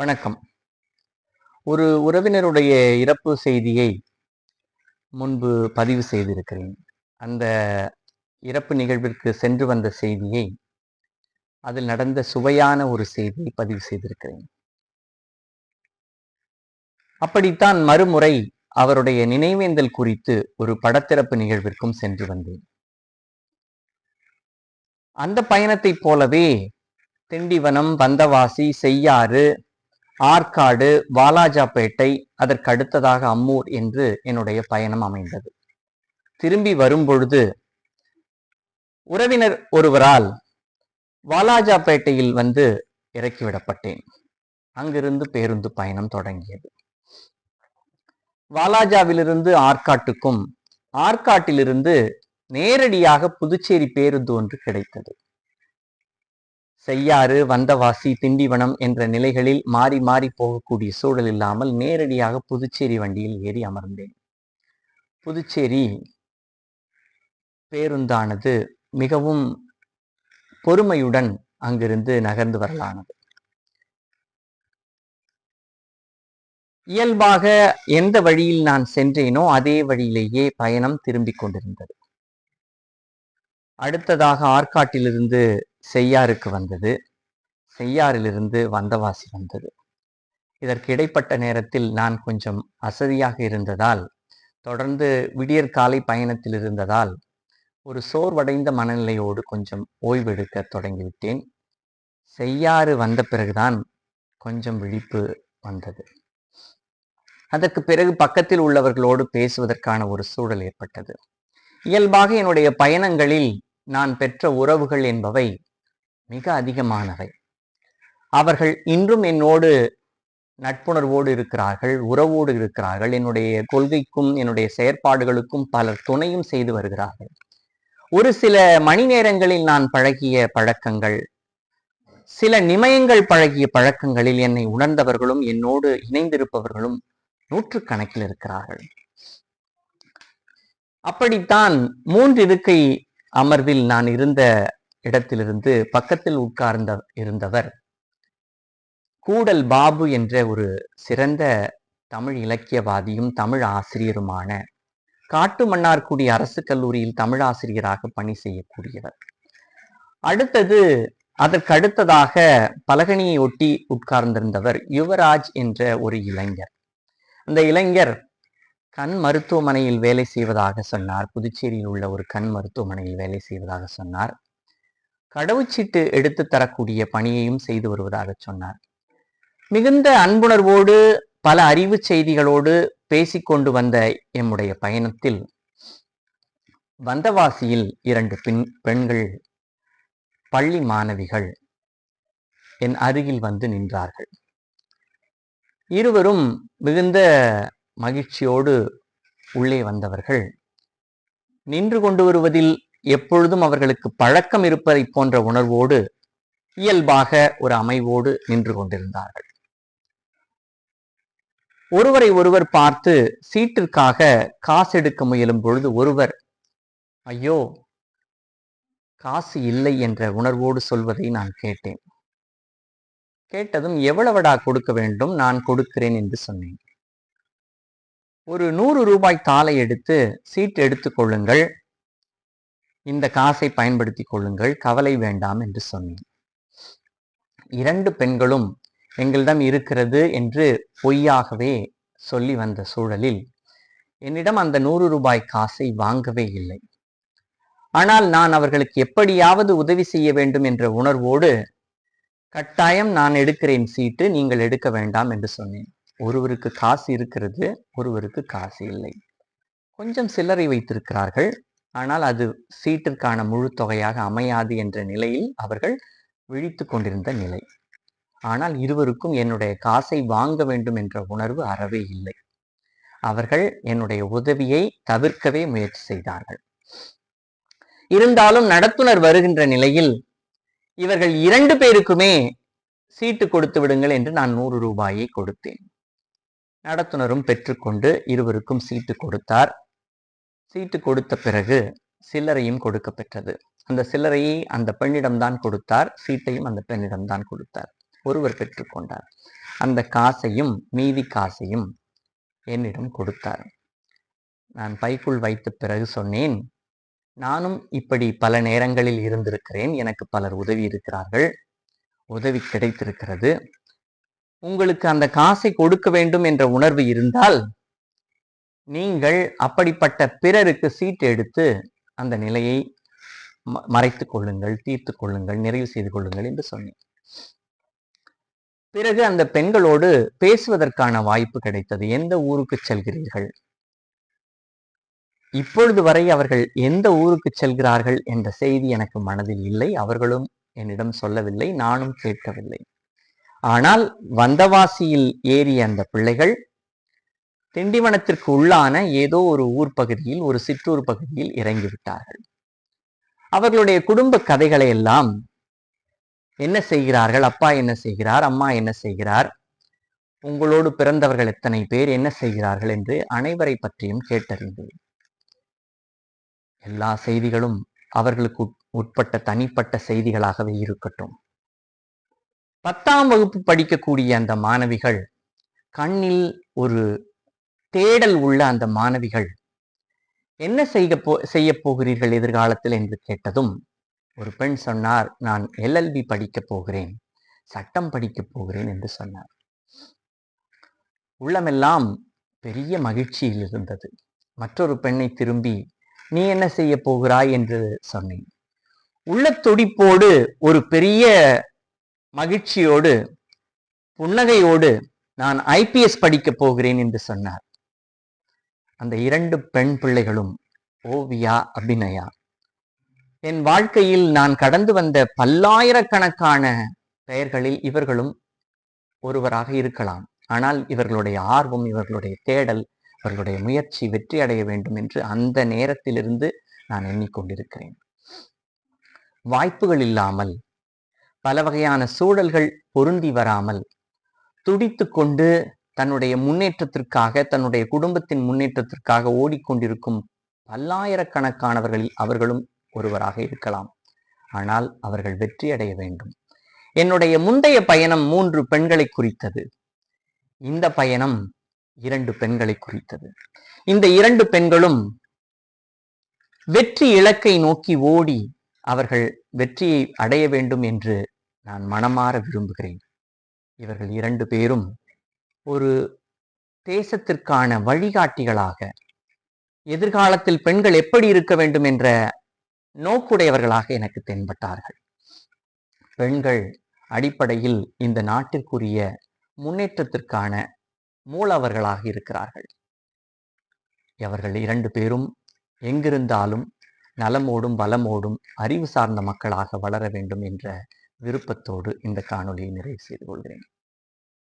வணக்கம். ஒரு உறவினருடைய இறப்பு செய்தியை முன்பு பதிவு செய்திருக்கிறேன். அந்த இறப்பு நிகழ்விற்கு சென்று வந்த செய்தியை அதில் நடந்த சுவையான ஒரு செய்தியை பதிவு செய்திருக்கிறேன். அப்படித்தான் மறுமுறை அவருடைய நினைவேந்தல் குறித்து ஒரு படத்திறப்பு நிகழ்விற்கும் சென்று வந்தேன். அந்த பயணத்தைப் போலவே திண்டிவனம் வந்தவாசி செய்யாறு ஆற்காடு வாலாஜாப்பேட்டை அதற்கு அடுத்ததாக அம்மூர் என்று என்னுடைய பயணம் அமைந்தது. திரும்பி வரும்பொழுது உறவினர் ஒருவரால் வாலாஜாப்பேட்டையில் வந்து இறக்கிவிடப்பட்டேன் அங்கிருந்து பேருந்து பயணம் தொடங்கியது. வாலாஜாவிலிருந்து ஆற்காட்டுக்கும் ஆற்காட்டிலிருந்து நேரடியாக புதுச்சேரி பேருந்து ஒன்று கிடைத்தது. செய்யாறு வந்தவாசி திண்டிவனம் என்ற நிலைகளில் மாறி மாறி போகக்கூடிய சூழல் இல்லாமல் நேரடியாக புதுச்சேரி வண்டியில் ஏறி அமர்ந்தேன். புதுச்சேரி பேருந்தானது மிகவும் பொறுமையுடன் அங்கிருந்து நகர்ந்து வரலானது. இயல்பாக எந்த வழியில் நான் சென்றேனோ அதே வழியிலேயே பயணம் திரும்பிக் கொண்டிருந்தது. அடுத்ததாக ஆற்காட்டிலிருந்து செய்யாருக்கு வந்தது. செய்யாறிலிருந்து வந்தவாசி வந்தது. இதற்கு இடைப்பட்ட நேரத்தில் நான் கொஞ்சம் அசதியாக இருந்ததால் தொடர்ந்து விடியற் காலை பயணத்தில் இருந்ததால் ஒரு சோர்வடைந்த மனநிலையோடு கொஞ்சம் ஓய்வெடுக்க தொடங்கிவிட்டேன். செய்யாறு வந்த பிறகுதான் கொஞ்சம் விழிப்பு வந்தது. அதற்கு பிறகு பக்கத்தில் உள்ளவர்களோடு பேசுவதற்கான ஒரு சூழல் ஏற்பட்டது. இயல்பாக என்னுடைய பயணங்களில் நான் பெற்ற உறவுகள் என்பவை மிக அதிகமானவை. அவர்கள் இன்றும் என்னோடு நட்புணர்வோடு இருக்கிறார்கள் உறவோடு இருக்கிறார்கள். என்னுடைய கொள்கைக்கும் என்னுடைய செயற்பாடுகளுக்கும் பலர் துணையும் செய்து வருகிறார்கள். ஒரு சில மணி நேரங்களில் நான் பழகிய பழக்கங்கள் சில நிமயங்கள் பழகிய பழக்கங்களில் என்னை உணர்ந்தவர்களும் என்னோடு இணைந்திருப்பவர்களும் நூற்றுக்கணக்கில் இருக்கிறார்கள். அப்படித்தான் மூன்று இருக்கை அமர்வில் நான் இருந்த இடத்திலிருந்து பக்கத்தில் உட்கார்ந்த இருந்தவர். கூடல் பாபு என்ற ஒரு சிறந்த தமிழ் இலக்கியவாதியும் தமிழ் ஆசிரியருமான காட்டுமன்னார்குடி அரசு கல்லூரியில் தமிழ் ஆசிரியராக பணி செய்யக்கூடியவர். அடுத்தது அதற்கு அடுத்ததாக பலகனியை ஒட்டி உட்கார்ந்திருந்தவர் யுவராஜ் என்ற ஒரு இளைஞர். அந்த இளைஞர் கண் மருத்துவமனையில் வேலை செய்வதாக சொன்னார். புதுச்சேரியில் உள்ள ஒரு கண் மருத்துவமனையில் வேலை செய்வதாக சொன்னார். கடவுச்சீட்டு எடுத்து தரக்கூடிய பணியையும் செய்து வருவதாக சொன்னார். மிகுந்த அன்புணர்வோடு பல அறிவு செய்திகளோடு பேசிக்கொண்டு வந்த எம்முடைய பயணத்தில் வந்தவாசியில் இரண்டு பெண் பெண்கள் பள்ளி மாணவிகள் என் அருகில் வந்து நின்றார்கள். இருவரும் மிகுந்த மகிழ்ச்சியோடு உள்ளே வந்தவர்கள். நின்று கொண்டு வருவதில் எப்பொழுதும் அவர்களுக்கு பழக்கம் இருப்பதை போன்ற உணர்வோடு இயல்பாக ஒரு அமைவோடு நின்று கொண்டிருந்தார்கள். ஒருவரை ஒருவர் பார்த்து சீட்டிற்காக காசு எடுக்க முயலும் பொழுது ஒருவர் ஐயோ காசு இல்லை என்ற உணர்வோடு சொல்வதை நான் கேட்டேன். கேட்டதும் எவ்வளவடா கொடுக்க வேண்டும்? நான் கொடுக்கிறேன் என்று சொன்னேன். ஒரு நூறு ரூபாய் தாளை எடுத்து சீட் எடுத்துக் கொள்ளுங்கள் இந்த காசை பயன்படுத்தி கொள்ளுங்கள் கவலை வேண்டாம் என்று சொன்னேன் இரண்டு பெண்களும் எங்களிடம் இருக்கிறது என்று பொய்யாகவே சொல்லி வந்த சூழலில் என்னிடம் அந்த நூறு ரூபாய் காசை வாங்கவே இல்லை. ஆனால் நான் அவர்களுக்கு எப்படியாவது உதவி செய்ய வேண்டும் என்ற உணர்வோடு கட்டாயம் நான் எடுக்கிறேன் சீட்டு நீங்கள் எடுக்க வேண்டாம் என்று சொன்னேன். ஒருவருக்கு காசு இருக்கிறது ஒருவருக்கு காசு இல்லை. கொஞ்சம் சில்லறை வைத்திருக்கிறார்கள் ஆனால் அது சீட்டிற்கான முழு தொகையாக அமையாது என்ற நிலையில் அவர்கள் விழித்து கொண்டிருந்த நிலை. ஆனால் இருவருக்கும் என்னுடைய காசை வாங்க வேண்டும் என்ற உணர்வு அறவே இல்லை. அவர்கள் என்னுடைய உதவியை தவிர்க்கவே முயற்சி செய்தார்கள். இருந்தாலும் நடத்துனர் வருகின்ற நிலையில் இவர்கள் இரண்டு பேருக்குமே சீட்டு கொடுத்து விடுங்கள் என்று நான் நூறு ரூபாயை கொடுத்தேன். நடத்துனரும் பெற்றுக்கொண்டு இருவருக்கும் சீட்டு கொடுத்தார். சீட்டு கொடுத்த பிறகு சில்லறையும் கொடுக்க பெற்றது. அந்த சில்லறையை அந்த பெண்ணிடம்தான் கொடுத்தார். சீட்டையும் அந்த பெண்ணிடம்தான் கொடுத்தார். ஒருவர் பெற்றுக்கொண்டார் அந்த காசையும் மீதி காசையும் என்னிடம் கொடுத்தார். நான் பைக்குள் வைத்த பிறகு சொன்னேன் நானும் இப்படி பல நேரங்களில் இருந்திருக்கிறேன். எனக்கு பலர் உதவி இருக்கிறார்கள். உதவி கிடைத்திருக்கிறது. உங்களுக்கு அந்த காசை கொடுக்க வேண்டும் என்ற உணர்வு இருந்தால் நீங்கள் அப்படிப்பட்ட பிறருக்கு சீட்டு எடுத்து அந்த நிலையை மறைத்துக் கொள்ளுங்கள் தீர்த்து கொள்ளுங்கள் நிறைவு செய்து கொள்ளுங்கள் என்று சொன்னேன். பிறகு அந்த பெண்களோடு பேசுவதற்கான வாய்ப்பு கிடைத்தது. எந்த ஊருக்கு செல்கிறீர்கள்? இப்பொழுது வரை அவர்கள் எந்த ஊருக்கு செல்கிறார்கள் என்ற செய்தி எனக்கு மனதில் இல்லை. அவர்களும் என்னிடம் சொல்லவில்லை நானும் கேட்கவில்லை. ஆனால் வந்தவாசியில் ஏறிய அந்த பிள்ளைகள் திண்டிவனத்திற்கு உள்ளான ஏதோ ஒரு ஊர் பகுதியில் ஒரு சிற்றூர் பகுதியில் இறங்கிவிட்டார்கள் அவர்களுடைய குடும்ப கதைகளை எல்லாம் என்ன செய்கிறார்கள்? அப்பா என்ன செய்கிறார்? அம்மா என்ன செய்கிறார்? உங்களோடு பிறந்தவர்கள் எத்தனை பேர்? என்ன செய்கிறார்கள்? என்று அனைவரை பற்றியும் கேட்டறிந்தேன். எல்லா செய்திகளும் அவர்களுக்கு உட்- உட்பட்ட தனிப்பட்ட செய்திகளாகவே இருக்கட்டும். பத்தாம் வகுப்பு படிக்கக்கூடிய அந்த மாணவிகள் கண்ணில் ஒரு தேடல் உள்ள அந்த மாணவிகள் என்ன செய்ய போ செய்ய போகிறீர்கள் எதிர்காலத்தில் என்று கேட்டதும் ஒரு பெண் சொன்னார் நான் எல்எல்பி படிக்கப் போகிறேன் சட்டம் படிக்கப் போகிறேன் என்று சொன்னார். உள்ளமெல்லாம் பெரிய மகிழ்ச்சியில் இருந்தது. மற்றொரு பெண்ணை திரும்பி நீ என்ன செய்ய போகிறாய்? என்று சொன்னேன். உள்ள துடிப்போடு ஒரு பெரிய மகிழ்ச்சியோடு புன்னகையோடு நான் ஐபிஎஸ் படிக்கப் போகிறேன் என்று சொன்னார். அந்த இரண்டு பெண் பிள்ளைகளும் ஓவியா அபிநயா. என் வாழ்க்கையில் நான் கடந்து வந்த பல்லாயிரக்கணக்கான பெயர்களில் இவர்களும் ஒருவராக இருக்கலாம். ஆனால் இவர்களுடைய ஆர்வம் இவர்களுடைய தேடல் இவர்களுடைய முயற்சி வெற்றி அடைய வேண்டும் என்று அந்த நேரத்திலிருந்து நான் எண்ணிக்கொண்டிருக்கிறேன். வாய்ப்புகள் இல்லாமல் பல வகையான சூழல்கள் பொருந்தி வராமல் துடித்து கொண்டு தன்னுடைய முன்னேற்றத்திற்காக தன்னுடைய குடும்பத்தின் முன்னேற்றத்திற்காக ஓடிக்கொண்டிருக்கும் பல்லாயிரக்கணக்கானவர்களில் அவர்களும் ஒருவராக இருக்கலாம். ஆனால் அவர்கள் வெற்றி அடைய வேண்டும். என்னுடைய முந்தைய பயணம் மூன்று பெண்களை குறித்தது. இந்த பயணம் இரண்டு பெண்களை குறித்தது. இந்த இரண்டு பெண்களும் வெற்றி இலக்கை நோக்கி ஓடி அவர்கள் வெற்றியை அடைய வேண்டும் என்று நான் மனமாற விரும்புகிறேன். இவர்கள் இரண்டு பேரும் ஒரு தேசத்திற்கான வழிகாட்டிகளாக எதிர்காலத்தில் பெண்கள் எப்படி இருக்க வேண்டும் என்ற நோக்குடையவர்களாக எனக்கு தென்பட்டார்கள். பெண்கள் அடிப்படையில் இந்த நாட்டிற்குரிய முன்னேற்றத்திற்கான மூலவர்களாக இருக்கிறார்கள். அவர்கள் இரண்டு பேரும் எங்கிருந்தாலும் நலமோடும் பலமோடும் அறிவு சார்ந்த மக்களாக வளர வேண்டும் என்ற விருப்பத்தோடு இந்த காணொலியை நிறைவு செய்து கொள்கிறேன்.